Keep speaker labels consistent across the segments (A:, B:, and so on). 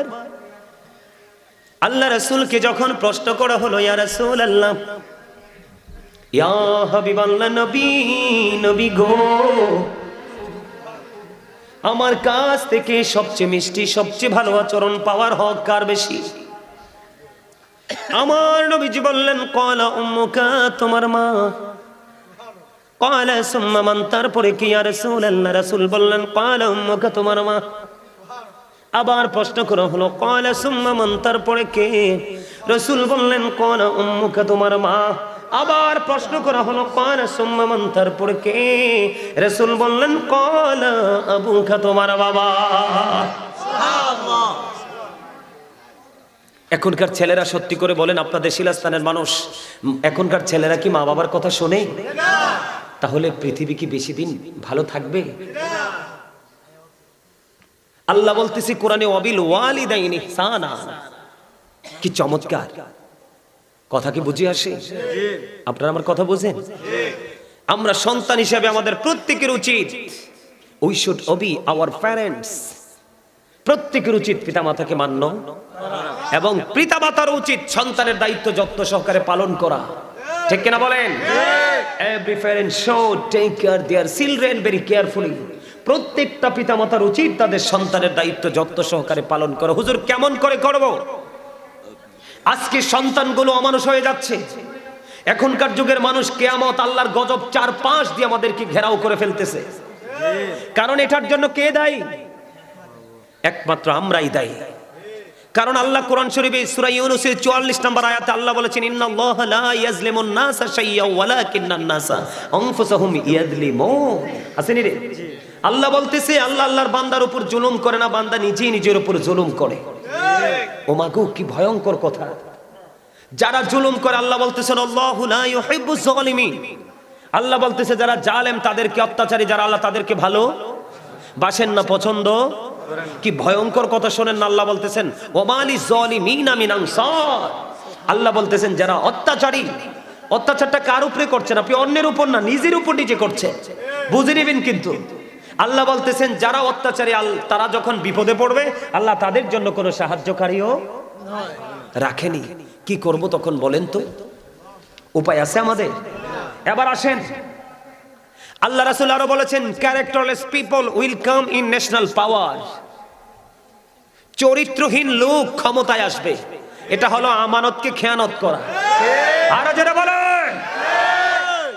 A: আকবার আল্লাহ রসুলকে যখন প্রশ্ন করা হলো, ইয়া রসুল আল্লাহ ইয়া হাবিবাল্লাহ নবী নবী গো, আমার কাছ থেকে সবচেয়ে মিষ্টি, সবচেয়ে ভালো আচরণ পাওয়ার হক কার বেশি? আমার নবীজি বললেন কলা উম্মুকা, তোমার মা। কলা সুম্মা, মান, তারপরে কি আর রাসূল আল্লাহ রাসূল বললেন কলা উম্মুকা, তোমার মা। আবার প্রশ্ন করা হলো কলা সুম্মা মান তারপরে কে? রসুল বললেন কলা উম্মুকা তোমার মা। আবার প্রশ্ন করা হলো কলা সুম্মা মান তারপরে কে? রাসূল বললেন কলা আবুকা তোমার বাবা। এখনকার ছেলেরা সত্যি করে বলেন আপনাদের শিলাস্থানের মানুষ এখনকার ছেলেরা কি মা বাবার কথা শোনে? তাহলে পৃথিবী কি বেশি দিন ভালো থাকবে? আল্লাহ বলতেছি কোরআনে অবিল ওয়ালিদাইনি সানা কি চমৎকার। কথা কি বুঝে আসে? আপনারা আমার কথা বুঝেন? আমরা সন্তান হিসেবে আমাদের প্রত্যেকের উচিত we should obey our parents প্রত্যেকের উচিত পিতামাতাকে মান্য এবং পিতামাতার উচিত সন্তানের দায়িত্ব যত্ন সহকারে পালন করা। ঠিক কিনা বলেন? Every parent should take care their children very carefully প্রত্যেকটা পিতামাতার উচিত তাদের সন্তানের দায়িত্ব যত্ন সহকারে পালন করা। হুজুর, কেমন করে করব? আজকে সন্তানগুলো অমানুষ হয়ে যাচ্ছে। এখনকার যুগের মানুষ কেয়ামত আল্লাহর গজব চার পাঁচ দিয়ে আমাদেরকে ঘেরাও করে ফেলতেছে। কারণ এটার জন্য কে দায়ী? একমাত্র আমরাই দায়ী। কারণ আল্লাহ কোরআন শরীফে সূরা ইউনূসের 44 নম্বর আয়াতে আল্লাহ বলেছেন, ইন্নাল্লাহ লা ইয়াজলিমুন নাসা শাইয়্যা ওয়ালাকিন্নান নাসা আনফুসাহুম ইয়াজলিমুন আসেনি রে? আল্লাহ বলতেছে আল্লাহ আল্লাহর বান্দার উপর জুলুম করে না বান্দা নিজেই নিজের উপর জুলুম করে। ও মাগো কি ভয়ঙ্কর কথা। যারা জুলুম করে আল্লাহ বলতেছেন আল্লাহু বলতেছে যারা জালেম তাদেরকে অত্যাচারী যারা আল্লাহ তাদেরকে ভালো বাসেন না পছন্দ। কি ভয়ঙ্কর কথা শোনেন না আল্লাহ বলতেছেন ওমালি জলিমিনা মিন আনসার। আল্লাহ বলতেছেন যারা অত্যাচারী অত্যাচারটা কার উপরে করছেন আপনি অন্যের উপর না নিজের উপর নিজে করছে। বুঝে নেবেন কিন্তু। আল্লাহ বলতেছেন, যারা অত্যাচারী তারা যখন বিপদে পড়বে, আল্লাহ তাদের জন্য কোনো সাহায্যকারীও রাখেনি। কি করব তখন বলেন তো? উপায় আছে আমাদের? এবার আসেন। আল্লাহ রাসূল আরও বলেছেন characterless people will come in national power চরিত্রহীন লোক ক্ষমতায় আসবে। এটা হলো আমানতকে খেয়ানত করা। আরও যেটা বলে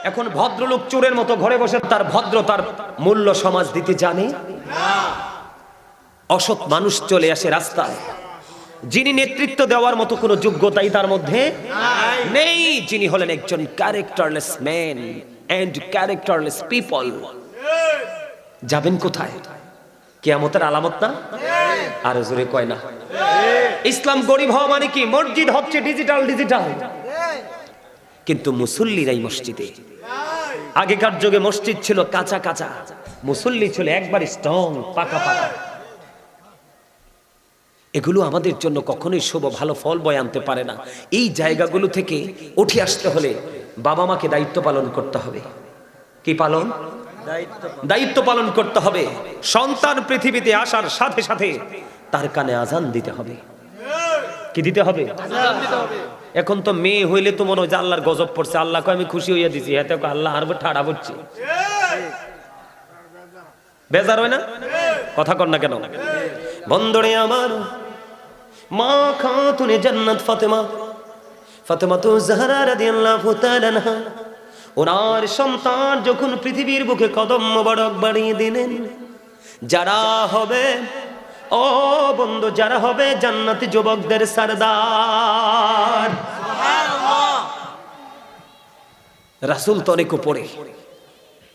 A: এখন ভদ্রলোক চোরের মতো ঘরে বসে তার ভদ্রতার মূল্য সমাজ দিতে জানে? অসৎ মানুষ চলে আসে রাস্তায়। যিনি নেতৃত্ব দেওয়ার মতো কোনো যোগ্যতাই তার মধ্যে নেই। যিনি হলেন একজন characterless man and characterless people যাবেন কোথায়? কেয়ামতের আলামত না? আর জোরে কয় না। ইসলাম গরিব হওয়া মানে কি? মসজিদ হচ্ছে ডিজিটাল ডিজিটাল কিন্তু মুসল্লিরাই মসজিদে। আগেকার যুগে মসজিদ ছিল কাঁচা কাঁচা। মুসল্লি ছিল একবার স্ট্রং, পাকা পাকা। এগুলো আমাদের জন্য কখনোই শুভ, ভালো ফল বয়ে আনতে পারে না। এই জায়গাগুলো থেকে উঠে আসতে হলে বাবা মাকে দায়িত্ব পালন করতে হবে। কি পালন? দায়িত্ব পালন করতে হবে। সন্তান পৃথিবীতে আসার সাথে সাথে তার কানে আজান দিতে হবে। কি দিতে হবে? এখন তো মেয়ে হইলে তো মনে হয় যে আল্লাহর গজব পড়ছে। আল্লাহকে আমি খুশি হইয়া দিছি। এতে কয়, আল্লাহ আর ঠাড়া পড়ছে। বেজার হয় না? কথা কর না কেন? বন্দরে আমার মা খাতুনে জান্নাত ফাতেমা। ফাতেমা তো জাহরা রাদিয়াল্লাহু তাআলা ওনার সন্তান যখন পৃথিবীর বুকে কদম মোবারক বাড়িয়ে দিলেন, যারা হবে ও বন্ধু, যারা হবে জান্নাতি যুবকদের সরদার। রাসূল তো অনেক উপরে,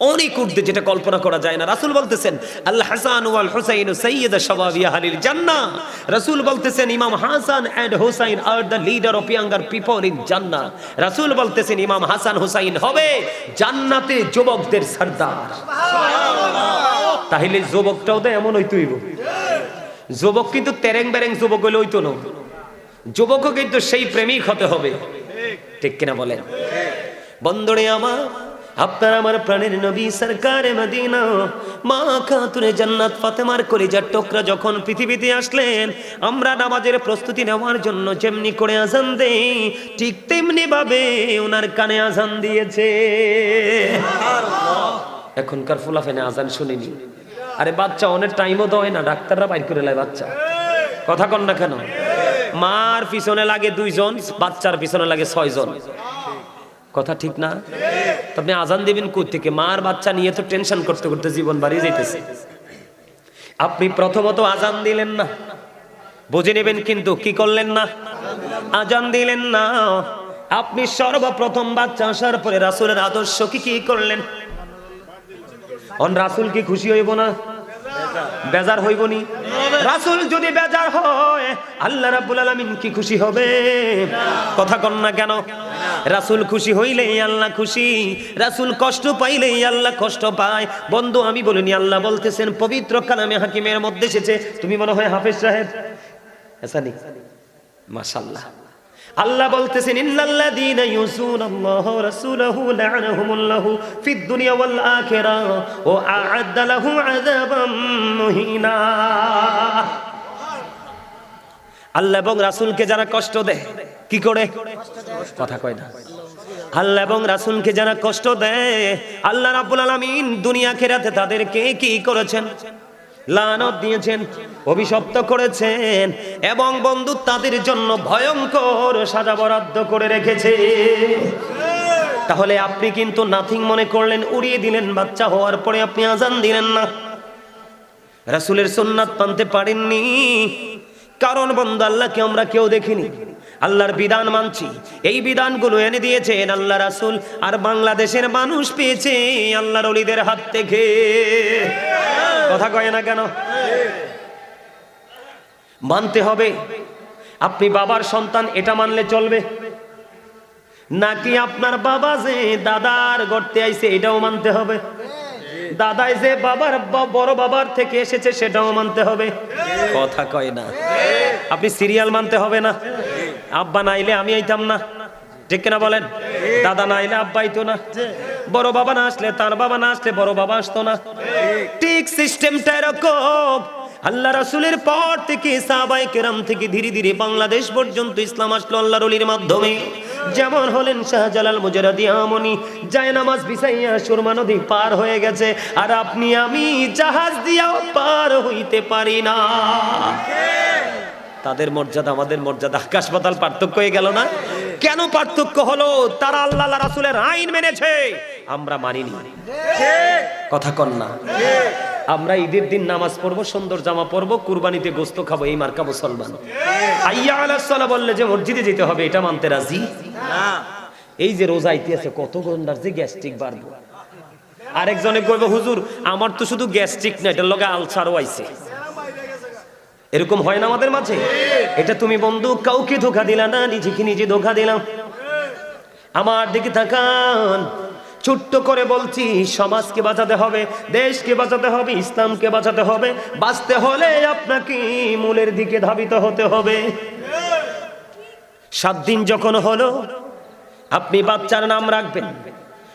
A: অনেক উর্ধে যেটা কল্পনা করা যায় না। রাসূল বলতেছেন আল্লাহ হাসান ওয়াল হুসাইন সাইয়্যিদ শাবাবি আহলিল জান্নাহ। রাসূল বলতেছেন, Imam Hasan and Husain are the leader of younger people in Jannah রাসূল বলতেছেন, ইমাম হাসান হুসাইন হবে জান্নাতে যুবকদের সর্দার। তাহলে যুবকটাও তো এমন হইতো হইব। যুবক কিন্তু তেরেং বেরেং যুবক হইলে হইতো না। যুবকও কিন্তু সেই প্রেমিক হতে হবে। ঠিক কিনা বলেন? বন্দরে আমার আপনার আমার প্রাণের নবী সরকারে মদিনা মা খাতুনে জান্নাত ফাতেমার কলিজার টোকরা যখন পৃথিবীতে আসলেন আমরা নামাজের প্রস্তুতি নেওয়ার জন্য যেমনি করে আজান দেই ঠিক তেমনি ভাবে ওনার কানে আজান দিয়েছে। এখনকার ফুলাফেনে আজান শুনিনি। আরে বাচ্চা, অনেক টাইমও দেয় না, ডাক্তাররা বাইর করে লাই বাচ্চা। কথা কন না কেন? মার পিছনে লাগে দুইজন, বাচ্চার পিছনে লাগে ছয়জন। কথা ঠিক না? তো আপনি আজান দিবেন থেকে মার বাচ্চা নিয়ে তো টেনশন করতে করতে জীবন বাড়িয়ে যাইতেছে। আপনি প্রথমত আজান দিলেন না। বুঝে নেবেন কিন্তু কি করলেন না? আজান দিলেন না। আপনি সর্বপ্রথম বাচ্চা আসার পরে রাসুলের আদর্শ কি কি করলেন? অন রাসুল কি খুশি হইব না? বেজার হইব নি? রাসুল যদি বেজার হয়, আল্লাহ রাব্বুল আলামিন কি খুশি হবে? কথা কন না কেন? রাসুল খুশি হইলেই আল্লাহ খুশি, রাসুল কষ্ট পাইলেই আল্লাহ কষ্ট পায়। বন্ধু, আমি বলিনি, আল্লাহ বলতেছেন, পবিত্র কালামে হাকিমের মধ্যে এসেছে। তুমি মনে হয় হাফেজ সাহেব? এসানি মাশাআল্লাহ। আল্লাহ বলতেছেন, ইন্নাল্লাযীনা ইউসুনাল্লাহ রাসূলাহু লা'নাহুমুল্লাহু ফিদ দুনিয়া ওয়াল আখিরাহ ওয়া আ'আদ্দা লাহুম আযাবাম মুহিনা। আল্লাহ এবং রাসূলকে যারা কষ্ট দেয়, কি করে? কথা কয় না। আল্লাহ এবং রাসূলকে যারা কষ্ট দেয়, আল্লাহ রাব্বুল আলামিন দুনিয়া আখিরাতে তাদেরকে কি করেছেন? লানত দিয়েছেন, অভিশপ্ত করেছেন, এবং বন্ধু তাদের জন্য ভয়ঙ্কর সাজা বরাদ্দ করে রেখেছে। তাহলে আপনি কিন্তু নাথিং মনে করলেন, উড়িয়ে দিলেন, বাচ্চা হওয়ার পরে আপনি আজান দিলেন না। রাসুলের সুন্নাত পানতে পারেননি। কারণ বন্ধু, আল্লাহকে আমরা কেউ দেখিনি। আল্লাহর বিধান মানছি। এই বিধানগুলো এনে দিয়েছেন আল্লাহ রাসুল। আর বাংলাদেশের মানুষ পেয়েছে আল্লাহর অলিদের হাত থেকে। কথা কয় না কেন? মানতে হবে। আপনি বাবার সন্তান, এটা মানলে চলবে। নাকি আপনার বাবা যে দাদার গর্তে আইছে, এটাও মানতে হবে। দাদাই যে বাবার বড় বাবার থেকে এসেছে, সেটাও মানতে হবে। কথা কয় না। আপনি সিরিয়াল মানতে হবে না। আব্বা নাইলে আমি আইতাম না। ঠিক কিনা বলেন? দাদা না আইলে আব্বা আইতো না। বড় বাবা না আসলে তার বাবা না আসলে বড় বাবা আসতো না। ঠিক সিস্টেমটা এরকম। আল্লাহ রাসুলের পর থেকে সাহাবাই কেরাম থেকে ধীরে ধীরে বাংলাদেশ পর্যন্ত ইসলাম আসলো আল্লাহর অলির মাধ্যমে। যেমন হলেন শাহজালাল মুজারাদি আমনি, যায় নামাজ বিছাইয়া সুরমা নদী পার হয়ে গেছে। আর আপনি আমি জাহাজ দিয়াও পার হইতে পারি না। তাদের মর্যাদা আমাদের মর্যাদা। আকাশ পাতাল পার্থক্য হয়ে গেল না? কেন পার্থক্য হলো? তারা আল্লাহ রাসুলের আইন মেনেছে। আমরা মানিনি। কথা কন না। আমরা ঈদের দিন নামাজ পড়ব সুন্দর জামা পরবো কুরবানিতে গোস্ত খাব এই মার্কা মুসলমান। আইয়া আলাহ বললে যে মসজিদে যেতে হবে এটা মানতে রাজি? এই যে রোজা ইতিহাসে কত গন্ডার যে গ্যাস্ট্রিক বাড়বো। আরেকজনে কইবে হুজুর আমার তো শুধু গ্যাস্ট্রিক না এটার লগে আলসারও আইছে। এরকম হয় না আমাদের মাঝে। এটা তুমি বন্ধু, কাউকে ধোকা দিলা না, নিজেকে নিজে ধোকা দিলাম। আমার দিকে তাকান। ছোট্ট করে বলছি, সমাজকে বাঁচাতে হবে, দেশকে বাঁচাতে হবে, ইসলামকে বাঁচাতে হবে। বাঁচতে হলে আপনাকে মূলের দিকে ধাবিত হতে হবে। সাত দিন যখন হলো, আপনি বাচ্চার নাম রাখবেন।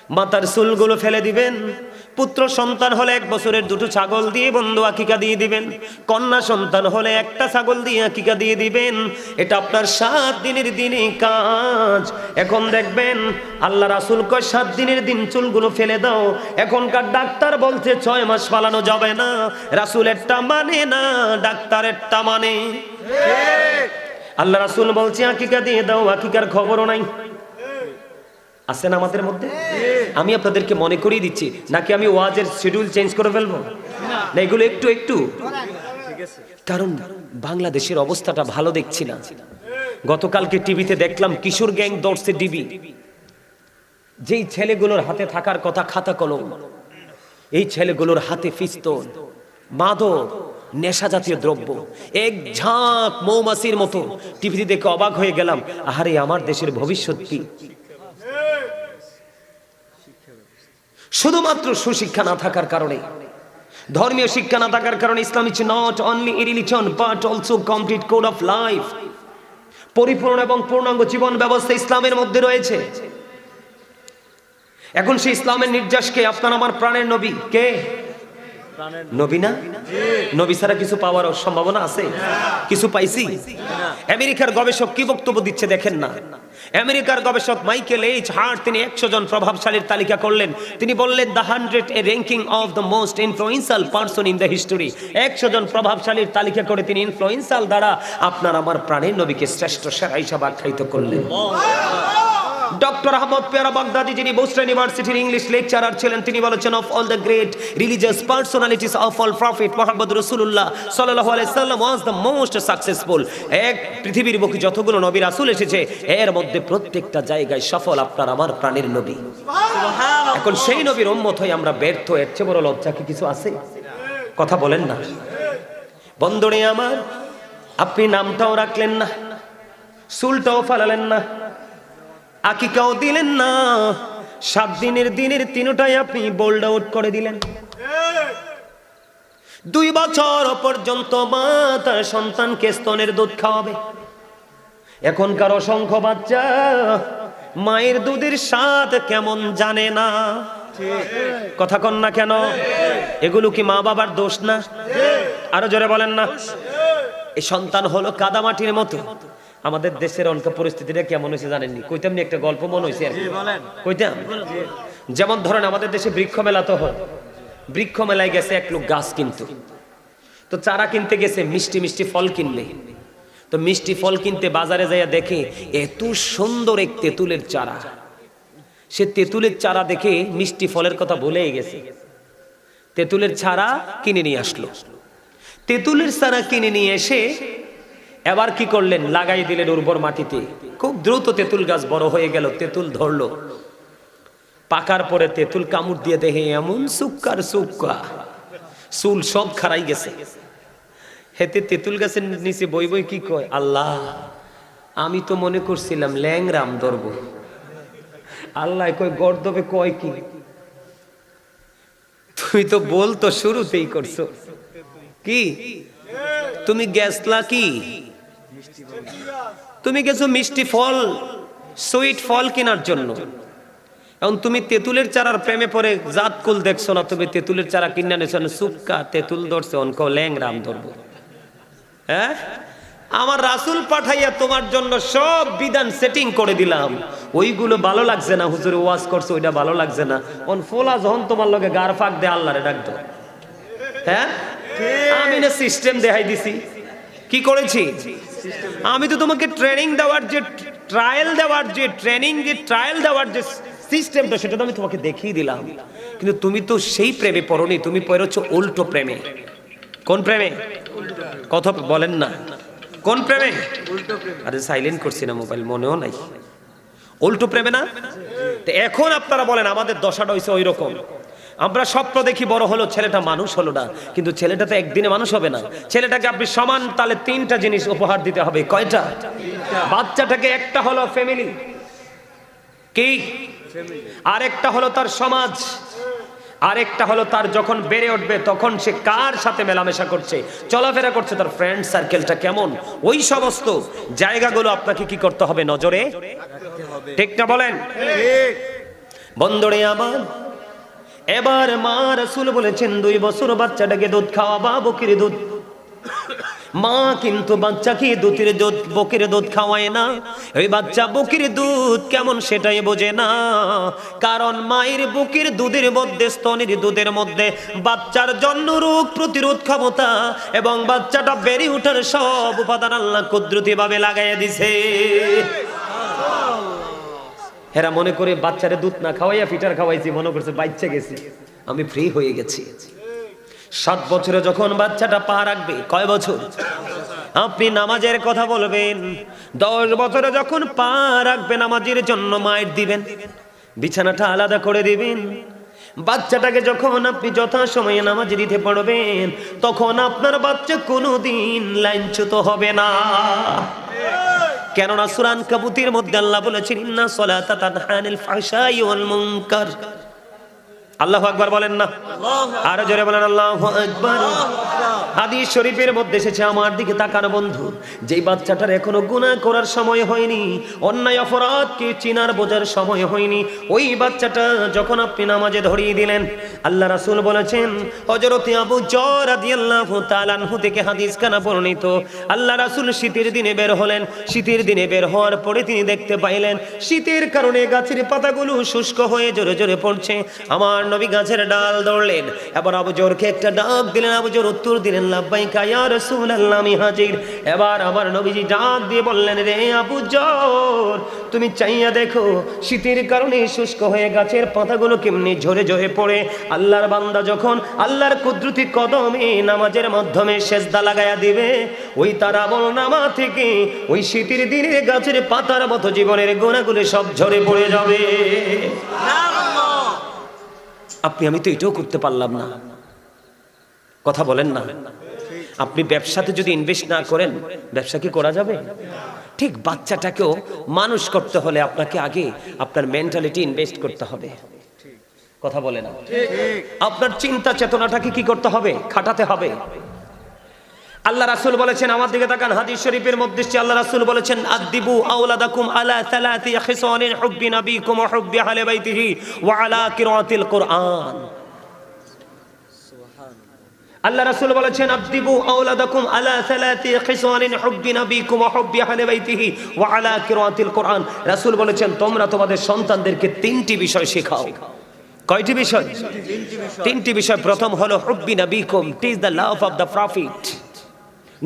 A: মাতার চুলগুলো ফেলে দিবেন। পুত্র সন্তান হলে এক বছরের দুটো ছাগল দিয়ে বন্ধু আকিকা দিয়ে দিবেন। কন্যা সন্তান হলে একটা ছাগল দিয়ে আকিকা দিয়ে দিবেন। এটা আপনার সাত দিনের দিনে কাজ। এখন দেখবেন আল্লাহ রাসুল কয় সাত দিনের দিন চুলগুলো ফেলে দাও। এখনকার ডাক্তার বলছে ছয় মাস পালানো যাবে না। রাসুলেরটা মানে না ডাক্তারেরটা মানে। আল্লাহ রাসুল বলছে আকিকা দিয়ে দাও আকিকার খবরও নাই। আছেন আমাদের মধ্যে? আমি আপনাদেরকে মনে করিয়ে দিচ্ছি, নাকি আমি ওয়াজের শিডিউল চেঞ্জ করে ফেলব? না, এগুলো একটু একটু। কারণ বাংলাদেশের অবস্থাটা ভালো দেখছি না। গতকালকে টিভিতে দেখলাম কিশোর গ্যাং দর্শে ডিবি। যেই ছেলেগুলোর হাতে থাকার কথা খাতা কলম, এই ছেলেগুলোর হাতে পিস্তল, মাদক, নেশা জাতীয় দ্রব্য, এক ঝাঁক মৌমাছির মতো। টিভিতে দেখে অবাক হয়ে গেলাম, আহারে, আমার দেশের ভবিষ্যৎ কি? শুধুমাত্র সুশিক্ষা না থাকার কারণে ধর্মীয় শিক্ষা না থাকার কারণে Islam is not only a religion but also complete code of life পরিপূর্ণ এবং পূর্ণাঙ্গ জীবন ব্যবস্থা ইসলামের মধ্যে রয়েছে। এখন সেই ইসলামের নির্যাসকে আপনার আমার প্রাণের নবী। কে? নবী। না? নবী ছাড়া কিছু পাওয়ার সম্ভাবনা আছে? কিছু পাইছি। আমেরিকার গবেষক কি বক্তব্য দিচ্ছে দেখেন না। আমেরিকার গবেষক মাইকেল এইচ হার্ট তিনি একশো জন প্রভাবশালীর তালিকা করলেন। তিনি বললেন, the hundred a ranking of the most influential person in the history. একশো জন প্রভাবশালীর তালিকা করে তিনি ইনফ্লুয়েন্সাল দ্বারা আপনার আমার প্রাণের নবীকে শ্রেষ্ঠ সেরা হিসাবে আখ্যায়িত করলেন। ডক্টর আহমদ পেয়ারা বাগদাদি যিনি বোস্টন ইউনিভার্সিটির ইংলিশ লেকচারার ছিলেন তিনি বলেছেন of all the great religious personalities of all prophet Muhammad রসুল্লাহ সাল্লাহ আলাইসাল্লাম ওয়াজ দ্য মোস্ট সাকসেসফুল এক পৃথিবীর বুকে যতগুলো নবী রাসুল এসেছে এর মধ্যে প্রত্যেকটা জায়গায় সফল আপনার আমার প্রাণের নবী। এখন সেই নবীর উম্মত হয়ে আমরা ব্যর্থ এর চেয়ে বড় লজ্জা কি কিছু আছে? কথা বলেন না। বন্দরে আমার আপনি নামটাও রাখলেন না চুলটাও ফালালেন না আকিকাও দিলেন না। সাত দিনের দিনের তিনটাই আপনি বোল্ড আউট করে দিলেন। দুই বছর পর্যন্ত মা তার সন্তানকে স্তনের দুধ খাওয়াবে। এখনকার অসংখ্য বাচ্চা মায়ের দুধের স্বাদ কেমন জানে না। কথা কন না কেন? এগুলো কি মা বাবার দোষ না? আরও জোরে বলেন না। এই সন্তান হলো কাদামাটির মতো। আমাদের দেশের অনেক পরিস্থিতিটা কেমন হয়েছে জানেননি? কইতাম একটা গল্প মনে হয়েছে আর কইতাম? যেমন ধরেন আমাদের দেশে বৃক্ষ মেলা তো হয়। বৃক্ষ মেলায় গেছে এক লোক গাছ কিনতো। তো চারা কিনতে গেছে মিষ্টি মিষ্টি ফল কিনলে তো মিষ্টি ফল কিনতে বাজারে যাইয়া দেখে এত সুন্দর এক তেঁতুলের চারা। সে তেঁতুলের চারা দেখে মিষ্টি ফলের কথা ভুলেই গেছে। তেঁতুলের চারা কিনে নিয়ে আসলো। তেঁতুলের চারা কিনে নিয়ে এসে এবার কি করলেন? লাগাই দিলেন উর্বর মাটিতে। খুব দ্রুত তেঁতুল গাছ বড় হয়ে গেল, তেঁতুল ধরলো। পাকার পরে তেঁতুল কামড় দিয়ে দেখে এমন সুক্কার সুক্কা। চুল সব খারাই গেছে। হেতে তেঁতুল গাছের নিচে বই বই কি কয়? আল্লাহ, আমি তো মনে করছিলাম ল্যাংরাম ধরবো। আল্লাহ কয়, গর্দবে কয় কি? তুই তো বলতো শুরুতেই করছ। কি? তুমি গেছলা কি? তুমি গেছো মিষ্টি ফল, সুইট ফল কেনার জন্য। এখন তুমি তেঁতুলের চারার প্রেমে পড়ে, জাত কুল দেখছ না, তুমি তেঁতুলের চারা কিনে নেছো না সুক্কা, তেঁতুল ধরছে অনক ল্যাং রাম ধরবো। হ্যাঁ? আমার রাসুল পাঠাইয়া তোমার জন্য সব বিধান সেটিং করে দিলাম। ওইগুলো ভালো লাগছে না, হুজুর ওয়াজ করছে, ওইটা ভালো লাগছে না। অন ফোলা যখন তোমার লগে গার ফাঁক দে আল্লাহরে ডাকতো হ্যাঁ? আমি না সিস্টেম দেখাই দিছি। কি করেছি? আমি তো তোমাকে ট্রেনিং দেওয়ার যে ট্রায়াল দেওয়ার যে ট্রেনিং যে ট্রায়াল দেওয়ার যে সিস্টেমটা সেটা তো আমি তোমাকে দেখিয়ে দিলাম। কিন্তু তুমি তো সেই প্রেমে পড়নি, তুমি পড়েছো উল্টো প্রেমে। কোন প্রেমে? কথা বলেন না। কোন প্রেমে? আরে সাইলেন্ট করছি না মোবাইল মনেও নাই। উল্টো প্রেমে না? এখন আপনারা বলেন, আমাদের দশাটা হয়েছে ওই রকম আমরা স্বপ্ন দেখি বড় হলো ছেলেটা মানুষ হলো না কিন্তু ছেলেটা তো একদিনে মানুষ হবে না। ছেলেটাকে আপনি সমান তাহলে তিনটা জিনিস উপহার দিতে হবে কয়টা? বাচ্চাটাকে একটা হলো ফ্যামিলি কি? আরেকটা হলো তার সমাজ আরেকটা হলো তার যখন বেড়ে উঠবে তখন সে কার সাথে মেলামেশা করছে চলাফেরা করছে তার ফ্রেন্ড সার্কেলটা কেমন? ওই সমস্ত জায়গাগুলো আপনাকে কি করতে হবে? নজরে ঠিক না বলেন? বন্দরে আমার এবার মা রাসূল বলেছেন, দুই বছর বাচ্চাটাকে দুধ খাওয়াবা, বকির দুধ। মা কিন্তু বাচ্চাকে দুধের দুধ, বকির দুধ খাওয়ায় না। ওই বাচ্চা বকির দুধ কেমন সেটাই বোঝে না। কারণ মায়ের বুকের দুধের মধ্যে, স্তনের দুধের মধ্যে বাচ্চার জন্য রোগ প্রতিরোধ ক্ষমতা এবং বাচ্চাটা বেড়ে ওঠার সব উপাদান আল্লাহ কুদরতি ভাবে লাগাইয়া দিছে। হেরা মনে করে বাচ্চারে দুধ না খাওয়াইয়া ফিটার খাওয়াইছি, মনে করছে বাচ্চা গেছি। আমি ফ্রি হয়ে গেছি। সাত বছরে যখন বাচ্চাটা পা রাখবে, কয় বছর? আপনি নামাজের কথা বলবেন, দশ বছরে যখন পা রাখবে নামাজের জন্য মায়ের দিবেন, বিছানাটা আলাদা করে দিবেন। বাচ্চাটাকে যখন আপনি যথা সময়ে নামাজ দিতে পারবেন তখন আপনার বাচ্চা কোনোদিন লাইনচ্যুত হবে না। কেননা সুরান কাবুতির মধ্যে আল্লাহ বলেছেন ইন্না সলাতা তানহানিল ফাহশাই ওয়াল মুনকার। আল্লাহু আকবার বলেন না। আরও জোরে বলেন আল্লাহু আকবার। হাদিস শরীফের মধ্যে এসেছে আমার দিকে তাকানো বন্ধু যেই বাচ্চাটার এখনও গুনাহ করার সময় হয়নি অন্যায় অপরাধকে চিনার বোঝার সময় হয়নি ওই বাচ্চাটা যখন আপনি নামাজে ধরিয়ে দিলেন আল্লাহ রাসুল বলেছেন হযরত আবু জর রাদিয়াল্লাহু তাআলা আনহু থেকে হাদিস কানা বর্ণিত আল্লাহ রাসূল শীতের দিনে বের হলেন শীতের দিনে বের হওয়ার পরে তিনি দেখতে পাইলেন শীতের কারণে গাছের পাতাগুলো শুষ্ক হয়ে জোরে জোরে পড়ছে আমার নবী গাছের ডাল দৌড়লেন এবার আবু একটা ডাক দিলেন, আবু জোর উত্তর দিলেন, লাব্বাইকা ইয়া রাসূলুল্লাহ, আমি হাজির। এবার আমার নবীজি ডাক দিয়ে বললেন, রে আবু জোর তুমি চাইয়া দেখো, শীতের কারণে শুষ্ক হয়ে গাছের পাতাগুলো কেমনি ঝরে ঝরে পড়ে। আল্লাহর বান্দা যখন আল্লাহর কুদরতি কদমে নামাজের মাধ্যমে সেজদা লাগায়া দিবে, ওই তার আমল নামা থেকে ওই শীতের দিনে গাছের পাতার মতো জীবনের গোনাগুলো সব ঝরে পড়ে যাবে। আপনি, আমি তো এটাও করতে পারলাম না। কথা বলেন না। আপনি ব্যবসাতে যদি ইনভেস্ট না করেন, ব্যবসা কি করা যাবে? ঠিক, বাচ্চাটাকেও মানুষ করতে হলে আপনাকে আগে আপনার মেন্টালিটি ইনভেস্ট করতে হবে। কথা বলে না। আপনার চিন্তা চেতনাটাকে কি করতে হবে? খাটাতে হবে। আল্লাহ রাসূল বলেছেন, আমার দিকে তাকান, হাদিস শরীফের মধ্যে আল্লাহ রাসূল বলেছেন আদিবু আওলাদাকুম আলা সালাতি খিসানিন হুব্বি নবিকুম ওয়া হুব্বি আহলি বাইতিহি ওয়া আলা কিরাতিল কুরআন। আল্লাহ রাসূল বলেছেন আদিবু আওলাদাকুম আলা সালাতি খিসানিন হুব্বি নবিকুম ওয়া হুব্বি আহলি বাইতিহি ওয়া আলা কিরাতিল কুরআন। রাসূল বলেছেন, তোমরা তোমাদের সন্তানদেরকে তিনটি বিষয় শেখাও। কয়টি বিষয়। তিনটি বিষয়। প্রথম হলো, হুব্বি নবিকুম, teach the love of the prophet.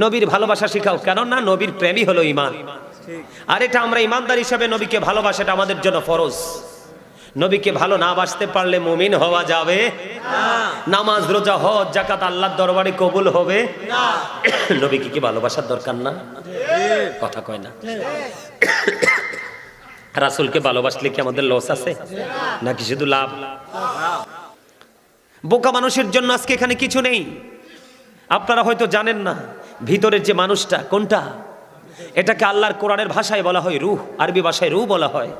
A: নবীর ভালোবাসা শিখাও। কেননা নবীর প্রেমই হলো ইমান আর এটা আমরা ইমানদার হিসাবে নবীকে ভালোবাসাটা আমাদের জন্য ফরজ। নবীকে ভালো না বাসতে পারলে মুমিন হওয়া যাবে নামাজ, রোজা, হজ জাকাত আল্লাহর দরবারে কবুল হবে নবীকে কি ভালোবাসার দরকার না? কথা কয় না। রাসূলকে ভালোবাসলে কি আমাদের লস আছে? নাকি শুধু লাভ? বোকা মানুষের জন্য আজকে এখানে কিছু নেই। আপনারা হয়তো জানেন না, ভিতরের যে মানুষটা, কোনটা? এটাকে আল্লাহর কোরআনের ভাষায় বলা হয় রুহ, আরবি ভাষায় রুহ বলা হয়।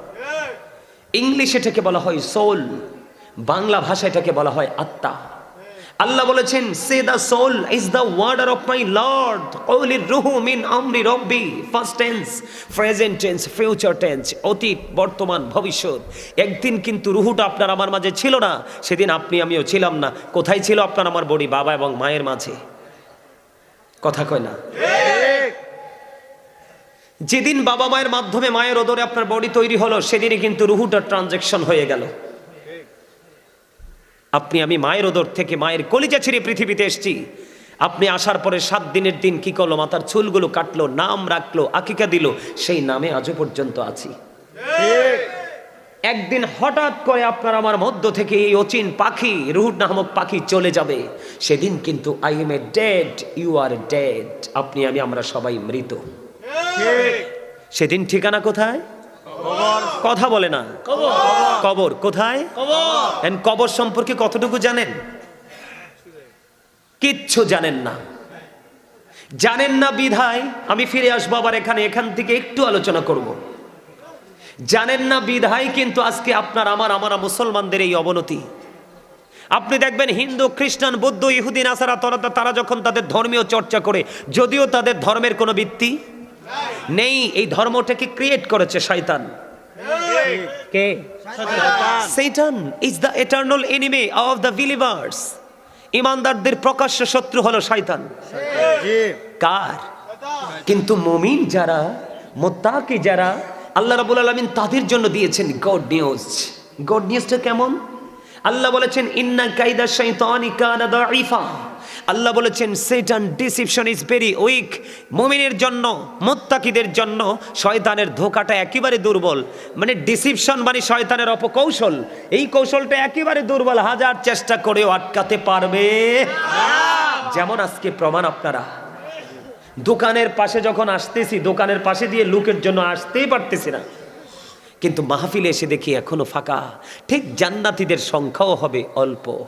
A: ইংলিশ এটাকে বলা হয় সোল, বাংলা ভাষা এটাকে বলা হয় আত্মা। আল্লাহ বলেছেন, say the soul is the order of my lord, কৌলির রুহু মিন আমরি রব্বি, first tense, present tense, future tense, অতীত, বর্তমান, ভবিষ্যৎ। একদিন কিন্তু রুহুটা আপনার আমার মাঝে ছিল না, সেদিন আপনি আমিও ছিলাম না। কোথায় ছিল আপনার আমার বডি? বাবা এবং মায়ের মাঝে। কথা কয় না। যেদিন বাবা মায়ের মাধ্যমে মায়ের ওদরে আপনার বডি তৈরি হলো, সেদিনই কিন্তু রুহুটার ট্রানজেকশন হয়ে গেল। আপনি, আমি মায়ের ওদর থেকে মায়ের কলিজা ছেড়ে পৃথিবীতে এসেছি। আপনি আসার পরে সাত দিনের দিন কি করল? মাথার চুলগুলো কাটলো, নাম রাখল, আকিকা দিল, সেই নামে আজও পর্যন্ত আছি। একদিন হঠাৎ করে আপনার আমার মধ্য থেকে এই অচিন পাখি রুহুট নামক পাখি চলে যাবে। সেদিন কিন্তু I am a dead you are dead আপনি আমি আমরা সবাই মৃত। সেদিন ঠিকানা কোথায়? কথা বলে না। কবর। কোথায়? কবর সম্পর্কে কতটুকু জানেন? কিচ্ছু জানেন না। জানেন না বিধায় আমি ফিরে আসব আবার এখানে এখান থেকে একটু আলোচনা করব। জানেন না বিধায় কিন্তু আজকে আপনার আমার আমার মুসলমানদের এই অবনতি। আপনি দেখবেন হিন্দু খ্রিস্টান বৌদ্ধ ইহুদিন আসারা তারা তারা যখন তাদের ধর্মীয় চর্চা করে যদিও তাদের ধর্মের কোনো ভিত্তি নেই এই ধর্মটাকে ক্রিয়েট করেছে শয়তান। কে? Satan is the eternal enemy of the believers. ইমানদারদের প্রকাশ্য শত্রু হলো শয়তান। কার? কিন্তু মুমিন যারা মোত্তাকি যারা আল্লাহ রাবুল আলমিন তাদের জন্য দিয়েছেন গড নিউজ গড নিউজটা কেমন? আল্লাহ বলেছেন, ইন্না কাইদা শাইতানি কানা দাঈফা। আল্লাহ বলেছেন, Satan deception is very weak. মুমিনের জন্য, মোত্তাকিদের জন্য শয়তানের ধোকাটা একেবারে দুর্বল। মানে ডিসিপশন মানে শয়তানের অপকৌশল। এই কৌশলটা একেবারে দুর্বল। হাজার চেষ্টা করেও আটকাতে পারবে। যেমন আজকে প্রমাণ আপনারা। দোকানের পাশে যখন আসতেছি, দোকানের পাশে দিয়ে লুকের জন্য আসতেই পারতেছি না। কিন্তু মাহফিলে এসে দেখি এখনও ফাঁকা। ঠিক জান্নাতীদের সংখ্যাও হবে অল্প।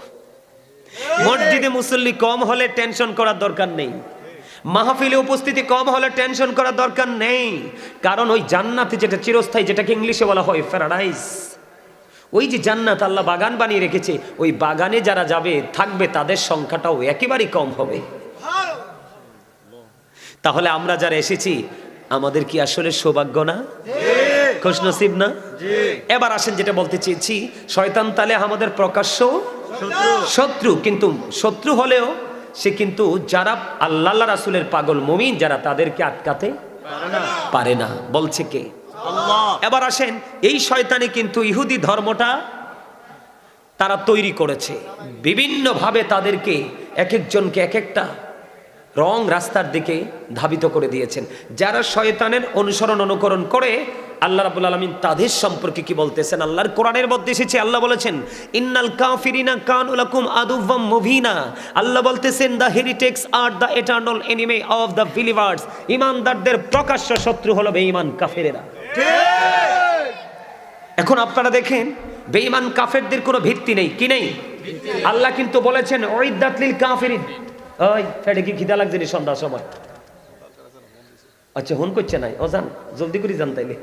A: মসজিদে মুসল্লি কম হলে টেনশন করার দরকার নেই। মাহফিলে উপস্থিতি কম হলে টেনশন করার দরকার নেই। কারণ ওই জান্নাতি যেটা চিরস্থায়ী, যেটাকে ইংলিশে বলা হয় প্যারাডাইস। ওই যে জান্নাত আল্লাহ বাগান বানিয়ে রেখেছে, ওই বাগানে যারা যাবে, থাকবে, তাদের সংখ্যাটাও একেবারেই কম হবে। তাহলে আমরা যারা এসেছি আমাদের কি আসলে সৌভাগ্য না? খুশনসিব না? এবার আসেন যেটা বলতে চেয়েছি শয়তান তালে আমাদের প্রকাশ্য শত্রু। কিন্তু শত্রু হলেও সে কিন্তু যারা আল্লাহ রাসুলের পাগল মমিন যারা তাদেরকে আটকাতে পারে না। বলছে কে? এবার আসেন এই শয়তানে কিন্তু ইহুদি ধর্মটা তারা তৈরি করেছে। বিভিন্নভাবে তাদেরকে এক একজনকে এক একটা রং রাস্তার দিকে ধাবিত করে দিয়েছেন। যারা শয়তানের অনুসরণ অনুকরণ করে আল্লাহ রাবুল আলমিন তাদের সম্পর্কে কি বলতেছেন? আল্লাহর কোরআনের মধ্যে এসেছে আল্লাহ বলেছেন ইন্নাল কাফিরিনা কানুলাকুম আদুভাম মুভিনা আল্লাহ বলতেছেন the heretics R the eternal enemy of the believers. ইমানদারদের প্রকাশ্য শত্রু হলো বেঈমান কাফেরেরা। এখন আপনারা দেখেন বেঈমান কাফেরদের কোনো ভিত্তি নেই কি নেই? আল্লাহ কিন্তু বলেছেন ওইদাতলিল কাফিরিন। ওই ফেটে কি খিদা লাগছে সন্ধ্যার সময়? আচ্ছা হন করছে নাই। ও যান জলদি করে যান তাইলে।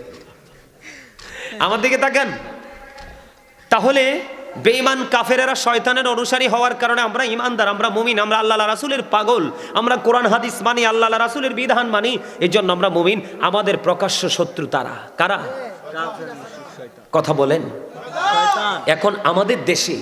A: আমার দিকে তাকান। তাহলে বেঈমান কাফেরেরা শয়তানের অনুসারী হওয়ার কারণে আমরা ইমানদার আমরা মুমিন আমরা আল্লাহ রাসুলের পাগল আমরা কোরআন হাদিস মানি আল্লাহ রাসুলের বিধান মানি এই জন্য আমরা মুমিন। আমাদের প্রকাশ্য শত্রু তারা? কারা? কথা বলেন। এখন আমাদের দেশে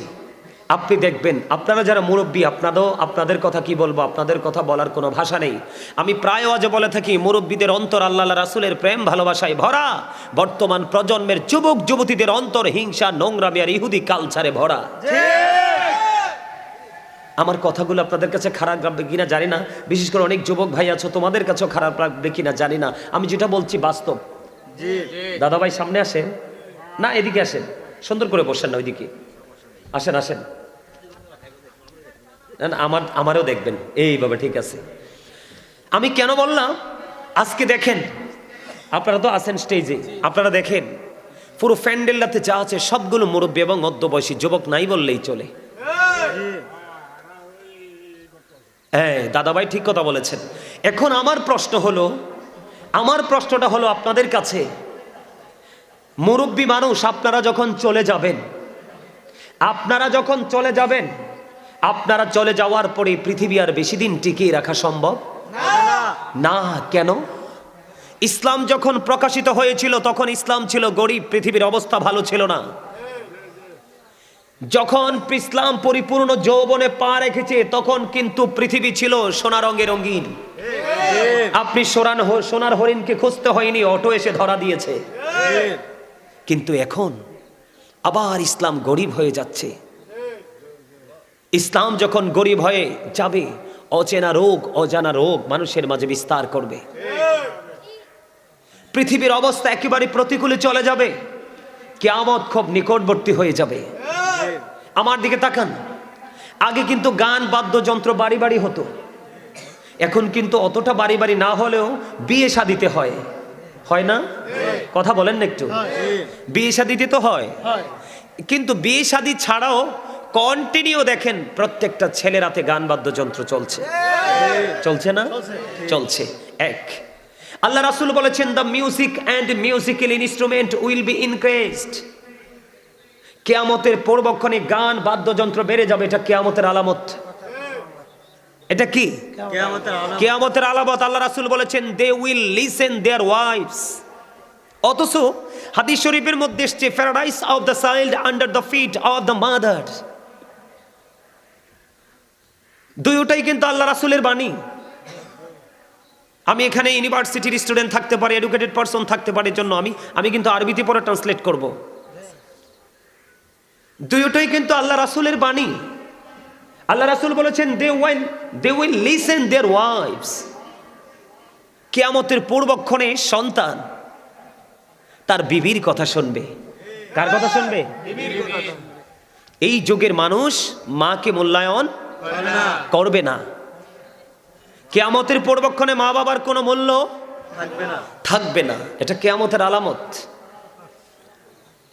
A: আপনি দেখবেন আপনারা যারা মুরব্বী আপনাদেরও আপনাদের কথা কি বলব আপনাদের কথা বলার কোনো ভাষা নেই। আমি প্রায় আজ বলে থাকি মুরব্বীদের অন্তর আল্লাহ রাসুলের প্রেম ভালোবাসায় ভরা। বর্তমান প্রজন্মের যুবক যুবতীদের অন্তর হিংসা নোংরামি আর ইহুদি কালচারে ভরা। আমার কথাগুলো আপনাদের কাছে খারাপ লাগবে কিনা জানি না। বিশেষ করে অনেক যুবক ভাই আছো তোমাদের কাছেও খারাপ লাগবে কিনা জানি না। আমি যেটা বলছি বাস্তব। দাদা ভাই সামনে আসেন। না এদিকে আসেন। সুন্দর করে বসেন না ওইদিকে। আসেন আসেন। আমার, আমারও দেখবেন। এইভাবে ঠিক আছে। আমি কেন বললাম? আজকে দেখেন, আপনারা তো আছেন স্টেজে আপনারা দেখেন, পুরো ফ্যান্ডেলটাতে যা আছে সবগুলো মুরব্বী এবং মধ্যবয়সী, যুবক নাই বললেই চলে। হ্যাঁ দাদাভাই ঠিক কথা বলেছেন। এখন আমার প্রশ্ন হলো, আমার প্রশ্নটা হলো আপনাদের কাছে। মুরব্বী মানুষ, আপনারা যখন চলে যাবেন আপনারা যখন চলে যাবেন, আপনারা চলে যাওয়ার পরে পৃথিবী আর বেশি দিন টিকিয়ে রাখা সম্ভব? না। কেন? ইসলাম যখন প্রকাশিত হয়েছিল, তখন ইসলাম ছিল গরিব, পৃথিবীর অবস্থা ভালো ছিল না। যখন ইসলাম পরিপূর্ণ যৌবনে পা রেখেছে, তখন কিন্তু পৃথিবী ছিল সোনা রঙে রঙিন। আপনি সোনার সোনার হরিণকে খুঁজতে হয়নি, অটো এসে ধরা দিয়েছে। কিন্তু এখন আবার ইসলাম গরিব হয়ে যাচ্ছে। ইসলাম যখন গরিব হয়ে যাবে, অচেনা রোগ, অজানা রোগ মানুষের মাঝে বিস্তার করবে। পৃথিবীর অবস্থা একেবারে প্রতিকূলে চলে যাবে। কেয়ামত খুব নিকটবর্তী হয়ে যাবে। আমার দিকে তাকান। আগে কিন্তু গান, বাদ্যযন্ত্র বাড়ি বাড়ি হতো। এখন কিন্তু অতটা বাড়ি বাড়ি না হলেও বিয়ে শাদিতে হয়। হয় না? কথা বলেন না একটু। বিয়ে শাদিতে তো হয়। কিন্তু বিয়ে শাদি ছাড়াও কন্টিনিউ দেখেন প্রত্যেকটা ছেলের হাতে গান বাদ্যযন্ত্র চলছে। চলছে না? চলছে। এক। আল্লাহ রাসুল বলেছেন the music and musical instrument will be increased কেয়ামতের পূর্বক্ষণে গান বাদ্যযন্ত্র বেড়ে যাবে এটা কেয়ামতের আলামত। এটা কি? কেয়ামতের আলামত। আল্লাহ রাসুল বলেছেন they will listen their wives অথচ হাদিস শরীফের মধ্যে এসছে paradise of the child under the feet of the mother দুইটাই কিন্তু আল্লাহ রাসুলের বাণী। আমি এখানে ইউনিভার্সিটির স্টুডেন্ট থাকতে পারি এডুকেটেড পারসন থাকতে পারে জন্য আমি আমি কিন্তু আরবিতে পরে ট্রান্সলেট করব। দুইটাই কিন্তু আল্লাহ রাসুলের বাণী। আল্লাহ রাসুল বলেছেন they while they will listen their wives কেয়ামতের পূর্বক্ষণে সন্তান তার বিবির কথা শুনবে। কার কথা শুনবে? এই যুগের মানুষ মাকে মূল্যায়ন করবে না। কেয়ামতের পূর্বক্ষণে মা বাবার কোনো মূল্য থাকবে না। এটা কেয়ামতের আলামত।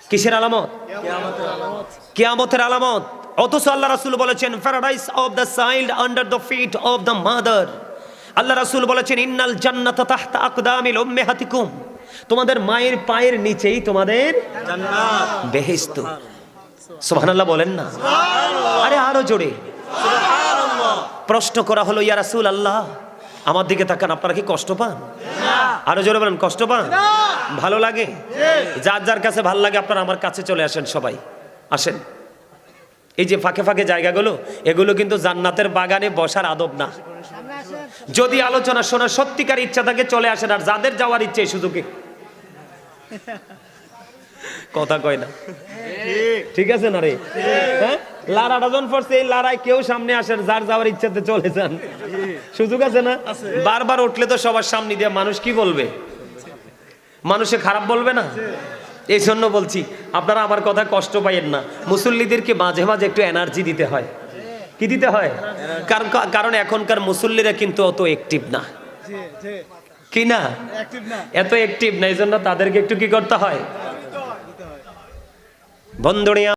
A: কিসের আলামত? কেয়ামতের আলামত। অথচ আল্লাহ রাসুল বলেছেন paradise of the child under the feet of the mother আল্লাহ রাসুল বলেছেন ইন্নাল জান্নাত তাহতা আকদামিল উম্মাহাতিকুম। তোমাদের মায়ের পায়ের নিচেই তোমাদের বেহেশত। সুবহানাল্লাহ বলেন না? আরে আরও জোরে। প্রশ্ন করা হলো ইয়া রাসুল আল্লাহ আমার দিকে তাকান আপনারা কি কষ্ট পান? আরও জোরে বলেন কষ্ট পান? ভালো লাগে? যার যার কাছে ভালো লাগে আপনারা আমার কাছে চলে আসেন সবাই। আসেন। এই যে ফাঁকে ফাঁকে জায়গাগুলো, এগুলো কিন্তু জান্নাতের বাগানে বসার আদব না। যদি আলোচনা শোনার সত্যিকার ইচ্ছা থাকে, চলে আসেন। আর যাদের যাওয়ার ইচ্ছে সুযোগে। কথা কয় না। ঠিক আছে না রে? হ্যাঁ? লারাটা যখন পড়ছে, এই লারায় কেউ সামনে আসেন, যার যাওয়ার ইচ্ছাতে চলে যান। সুযোগ আছে না? বারবার উঠলে তো সবার সামনে দিয়ে মানুষ কি বলবে? মানুষে খারাপ বলবে না? এই জন্য বলছি আপনারা আমার কথা কষ্ট পাইয়েন না। মুসল্লিদেরকে মাঝে মাঝে একটু এনার্জি দিতে হয়। কি দিতে হয়? কারণ কারণ এখনকার মুসল্লিরা কিন্তু অত অ্যাক্টিভ না। কি না? এত অ্যাক্টিভ না এই জন্য তাদেরকে একটু কি করতে হয়? বন্ধুরিয়া